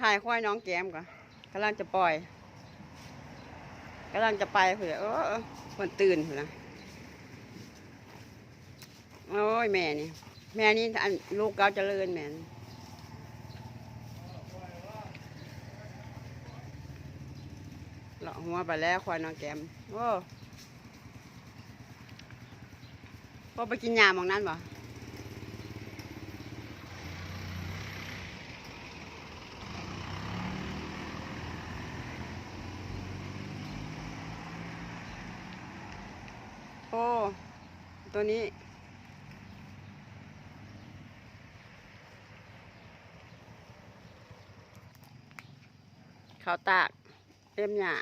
ถ่ายควายน้องแก้มก่อนกำลังจะปล่อยกำลังจะไปเผื่อเออคนตื่นเผื่อนะโอ้ยแม่นี่ แม่นี่อันลูกเกาจะเจริญแม่นเลาะหัวไปแล้วควายน้องแก้มโอ้พอไปกินยาหมองนั้นบ่ โอ้ ตัวนี้ เขาวตากเล่มหยา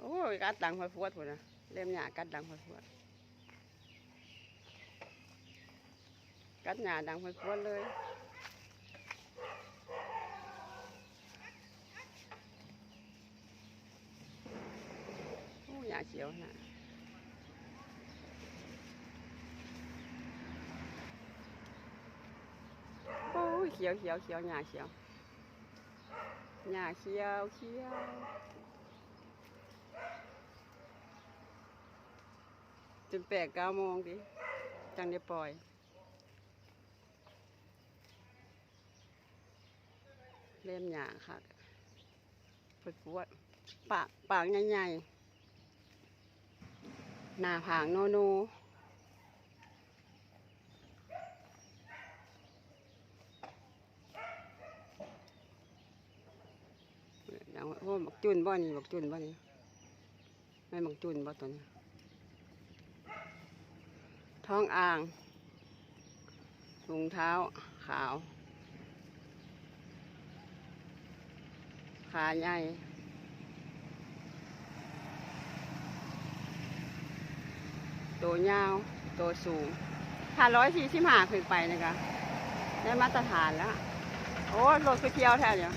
โอ้ยกัดดังพอฟวดพุ่นนะเล่มหยากัดดังพอฟวด กัดหยาดังพอฟวดเลยโอ้หยาเขียวนะโอ้ ยเขียวเขียวเขียวหยาเขียวหยาเขียวเขียวจนแปดเก้าโมงดิจังได้ปล่อยเล่มหยาค่ะปวดปวดปากปากใหญ่ๆหน้าผางโนโนดัง โอ้บักจุนบ่นี่บักจุนบ่นี่ไม่บักจุนบ่ตัวนี้ท้องอ่างถุงเท้าขาว ขาใหญ่ตัวยาวตัวสูงถ้าร้อยสี่สิบห้าขึ้นไปนะคะได้มาตรฐานแล้ว โอ้รถไปเที่ยวแท้เนี่ย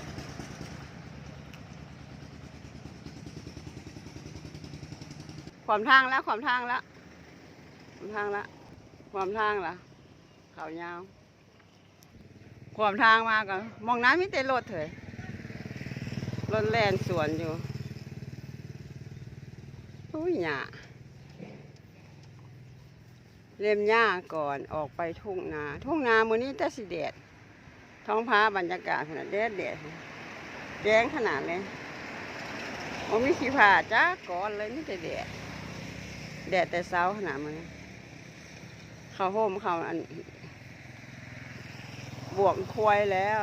ความทางแล้วความทางแล้วความทางแล้วความทางละเขายาวความทางมาก็มองน้ำมิเตรถเถอะรถแล่นสวนอยู่อุ้ยหยาเล่มหญ้าก่อนออกไปทุ่งนา ทุ่งนามือนี้แต่สิเดดท้องฟ้าบรรยากาศขนาดเด็ดเด็ดแดงขนาดเลยโอ้มีขี้ผาจ้าก่อนเลยนี่แต่แดด แดดแต่เช้าขนาดมือนี้เขาโฮมเขาอันบวกควายแล้ว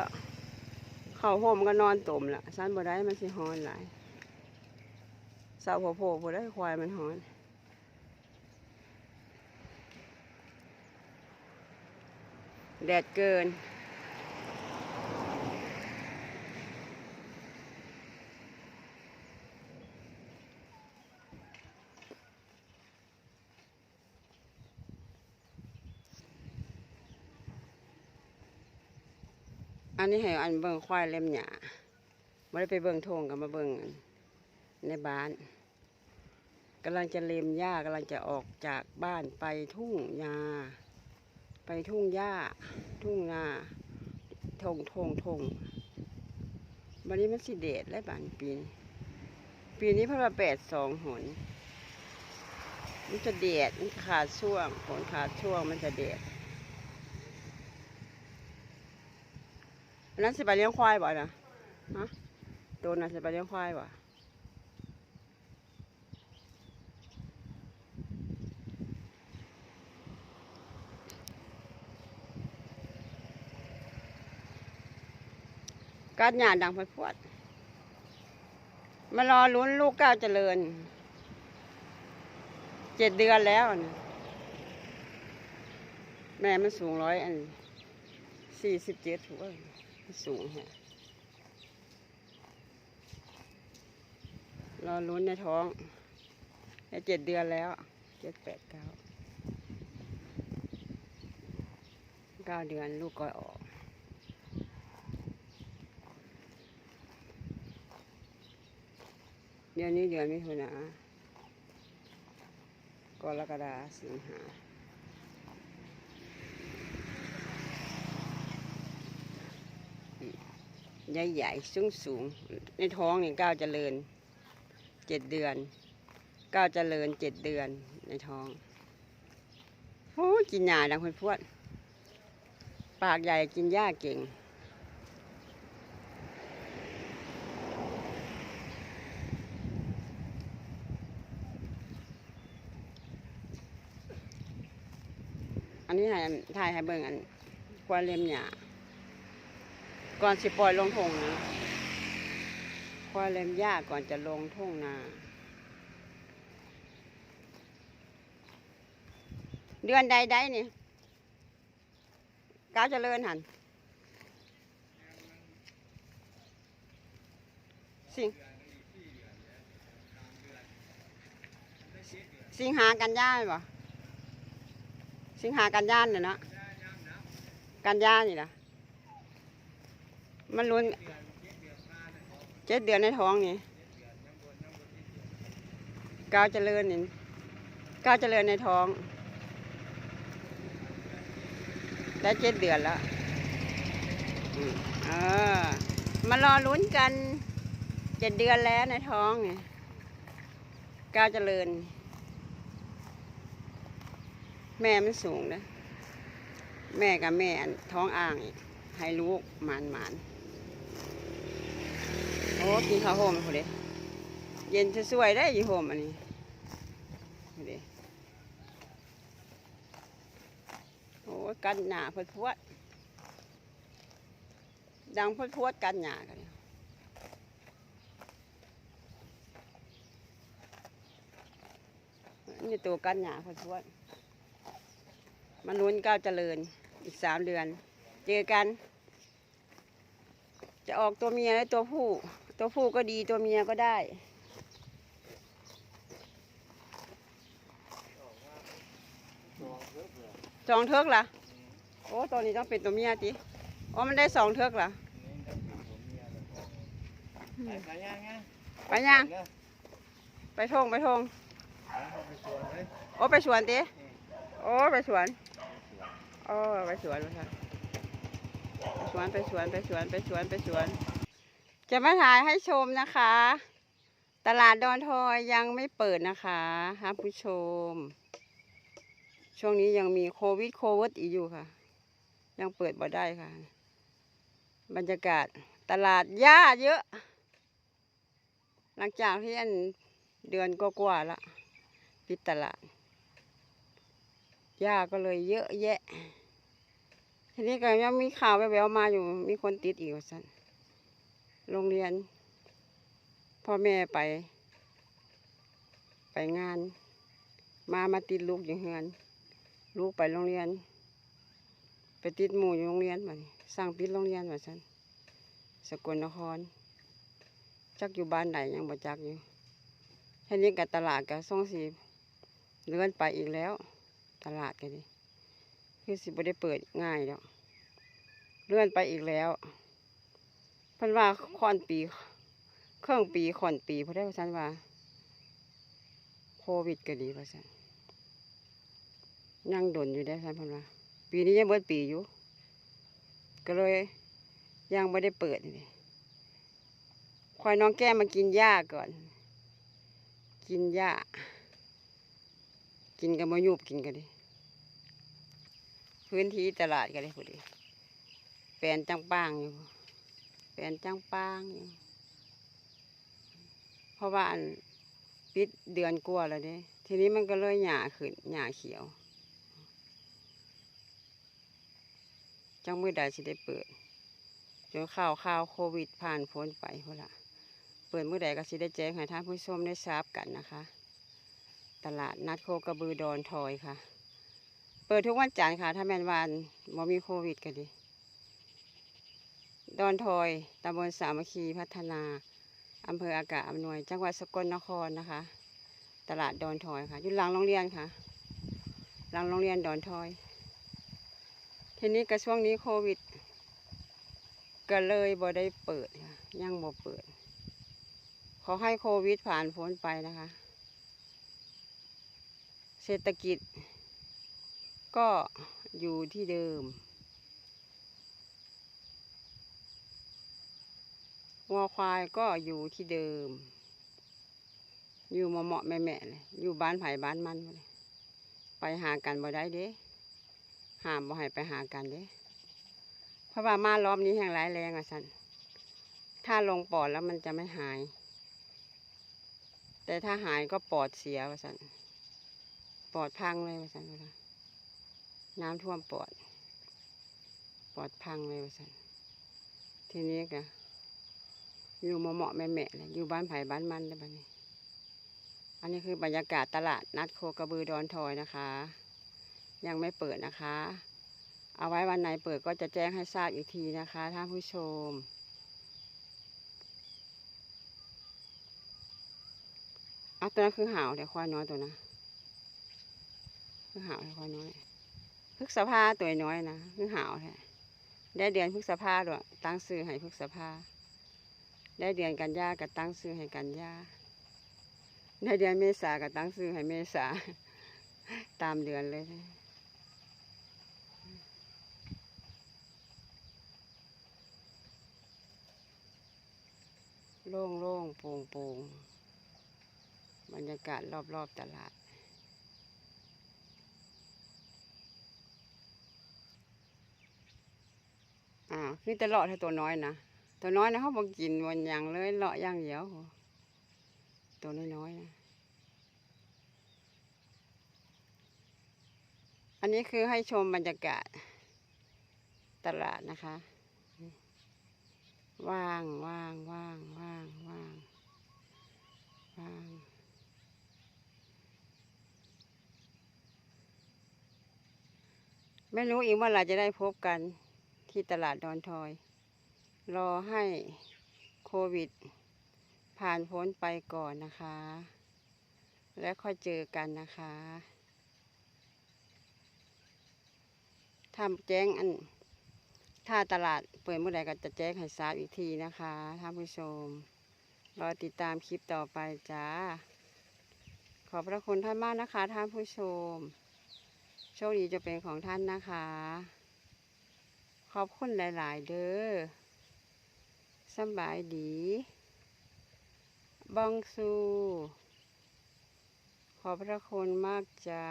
เขาโฮมก็นอนตุ่มละสั้นบ่ได้มันสิฮอนหลายเสาวโผล่บ่ได้ควายมันฮอนแดดเกิน อันนี้ให้อันเบิ่งควายเล่มหยาไม่ได้ไปเบิ่งทงกับมาเบิ่งในบ้านกำลังจะเล็มหญ้ากำลังจะออกจากบ้านไปทุ่งยาไปทุ่งหญ้า ทุ่งนาทงทงทงวันนี้มันสิเดดและบานปีนปีนี้พระแปดสองหนมันจะเดดมันขาดช่วงฝนขาดช่วงมันจะเดด อันนั้นสิไปเลี้ยงควายบ่อยนะฮะโดนนะสิไปเลี้ยงควายบ่การหยาดังพดพวด มารอลุ้นลูกก้าวเจริญ เจ็ดเดือนแล้วนะแม่มันสูงร้อยอันสี่สิบเจ็ดถูกว่า สูงฮะรอลุ้นในท้องได้เจ็ดเดือนแล้วเจ็ดแปดเก้าเก้าเดือนลูกก็ออกเดือนนี้เดือนมิถุนากรกฎาสิงหาอืม ใหญ่ใหญ่สูงสูงในท้องนี่ก้าวเจริญเจ็ดเดือนก้าวเจริญเจ็ดเดือนในท้องโอ้กินหญ้าดังเพื่อนพวด ปากใหญ่กินหญ้าเก่ง อันนี้ถ่ายถ่ายให้เบิ่งอันควายเล็มหญ้า ก่อนสิปล่อยลงทงนะควายเล็มหญ้าก่อนจะลงทุ่งนาเดือนใดใดนี่ก้าวเจริญหันสิงสิงหากันย่าไหมบ่สิงหากันย่านเนี่ยนาะกันย่านี่ล่ะ มันลุ้นเจ็ดเดือนในท้องนี่ก้าวเจริญนี่ก้าวเจริญในท้อง ได้เจ็ดเดือนแล้วอืมเออมารอลุ้นกันเจ็ดเดือนแล้วในท้องนี่ก้าวเจริญ แม่มันสูงนะแม่กับแม่ท้องอ่างให้ลูกหมานหมาน อ้กินข้าวโฮมพอดีเย็นสวยได้ยี่โฮมอันนี้พอดีโอ้กันหนาพดพวดดังพดพวดกันหนากันนี่ยนี่ตัวกันหนาพดพวดมันลุ้นก้าวเจริญอีกสามเดือน เจอกัน จะออกตัวเมียและตัวผู้ ตัวผู้ก็ดีตัวเมียก็ได้ สองเทิกล่ะ โอ้ตัวนี้ต้องเป็นตัวเมียติอ๋อมันได้สองเทิกล่ะไปไปย่างไงไปยังไปทงไปทงเอาไปสวนเลยโอ้ไปสวนติโอ้ไปสวนโอ้ไปสวนไปสวนไปสวนไปสวนไปสวนไปสวน จะมาถ่ายให้ชมนะคะ ตลาดดอนทอยยังไม่เปิดนะคะท่านผู้ชม ช่วงนี้ยังมีโควิดโควิดอีกอยู่ค่ะ ยังเปิดบ่ได้ค่ะ บรรยากาศตลาดหญ้าเยอะ หลังจากที่อันเดือนกกว่าๆละปิดตลาดหญ้าก็เลยเยอะแยะ ทีนี้ก็ยังมีข่าวแววๆมาอยู่มีคนติดอีกว่าสัน โรงเรียน พ่อแม่ไป ไปงาน มามาติดลูกอยู่เฮือน ลูกไปโรงเรียน ไปติดหมู่อยู่โรงเรียนมาสั่งปิดโรงเรียนว่าสันสกลนคร จักอยู่บ้านไหนยังบ่จักอยู่ทีนี้กับตลาดกับส่งสีเลื่อนไปอีกแล้ว ตลาดกันดิคือสิบ่ได้เปิดง่ายแล้วเลื่อนไปอีกแล้ว พิ่นว่าคอนปี เครื่องปีคอนปีเพราะได้ว่าซั่นว่า โควิดก็ดีว่าซั่นยังดนอยู่ได้อซั่นพิ่นว่า ปีนี้ยังเบิดปีอยู่ ก็เลยยังไม่ได้เปิดนี่ควายน้องแก้มากินหญ้าก่อน กินหญ้า กินกับมะยุบกินกันดิพื้นที่ตลาดกันเลยพอดีแปลนจังปางอยู่ แปลนจังปางเพราะว่าอันปิดเดือนกลัวแล้วเด้ทีนี้มันก็เลยหญ้าขึ้นหญ้าเขียวจังมือใดสิได้เปิดจนข่าวข่าวโควิดผ่านพ้นไปพุ่นละเปิดมือใดก็สิได้แจ้งให้ท่านผู้ชมได้ทราบกันนะคะ ตลาดนัดโคกระบือดอนทอยค่ะ เปิดทุกวันจันทร์ค่ะ ถ้าแม่นวันบ่มีโควิดก็ดี ดอนทอยตำบลสามัคคีพัฒนาอำเภออากาศอำนวย จังหวัดสกลนครนะคะ ตลาดดอนทอยค่ะอยู่หลังโรงเรียนค่ะ หลังโรงเรียนดอนทอย ทีนี้ก็ช่วงนี้โควิด ก็เลยบ่ได้เปิดค่ะยังบ่เปิด ขอให้โควิดผ่านพ้นไปนะคะ เศรษฐกิจ ก็อยู่ที่เดิม วัวควายก็อยู่ที่เดิม อยู่เหมาะๆแม่เลยอยู่บ้านไผ่บ้านมันเลยไปหากันบ่ได้เด้ห้ามบ่ให้ไปหากันเด้เพราะว่ามารอบนี้แห่งร้ายแรงอะสันถ้าลงปอดแล้วมันจะไม่หาย แต่ถ้าหายก็ปอดเสียว่าสันปอดพังเลยว่าสันน้ำท่วมปอด ปอดพังเลยว่าสันทีนี้ก็ อยู่เหมาะๆแม่เลยอยู่บ้านไผ่บ้านมันได้บ้านี้ อันนี้คือบรรยากาศตลาดนัดโคกระบือดอนทอยนะคะ ยังไม่เปิดนะคะ เอาไว้วันไหนเปิดก็จะแจ้งให้ทราบอีกทีนะคะท่านผู้ชม เอาตัวนั้นคือห่าวแต่ควายน้อยตัวนะ คือห่าวแต่ควายน้อยพฤกษภาตัวน้อยนะคือห่าวแท้ได้เดือนพฤษภาด้วยตั้งซื้อให้พฤษภา ได้เดือนกันยาก็ตั้งซื้อให้กันยาได้เดือนเมษาก็ตั้งซื้อให้เมษาตามเดือนเลยโล่งโล่งโปร่งโปร่งบรรยากาศรอบๆตลาด อ่าคือแต่เลาะให้ตัวน้อยนะ ตัวน้อยนะเขาบอกกินวันหยังเลยเลาะย่างเดียว ตัวน้อยๆนะอันนี้คือให้ชมบรรยากาศตลาดนะคะ ว่างว่างว่างว่างว่างว่างไม่รู้อีกเมื่อไร่จะได้พบกันที่ตลาดดอนทอย รอให้โควิด ผ่านพ้นไปก่อนนะคะ แล้วค่อยเจอกันนะคะทำแจ้งอัน ถ้าตลาดเปิดเมื่อใดก็จะแจ้งให้ทราบอีกทีนะคะท่านผู้ชม รอติดตามคลิปต่อไปจ้า ขอบพระคุณท่านมากนะคะ ท่านผู้ชม โชคดีจะเป็นของท่านนะคะ ขอบคุณหลาย ๆ เด้อ สบายดี บองซู ขอบพระคุณมากจ้า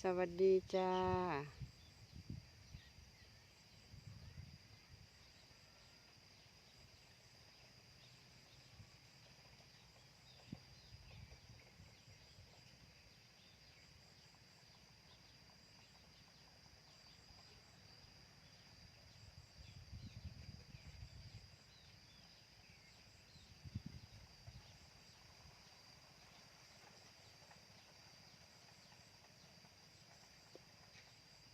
สวัสดีจ้า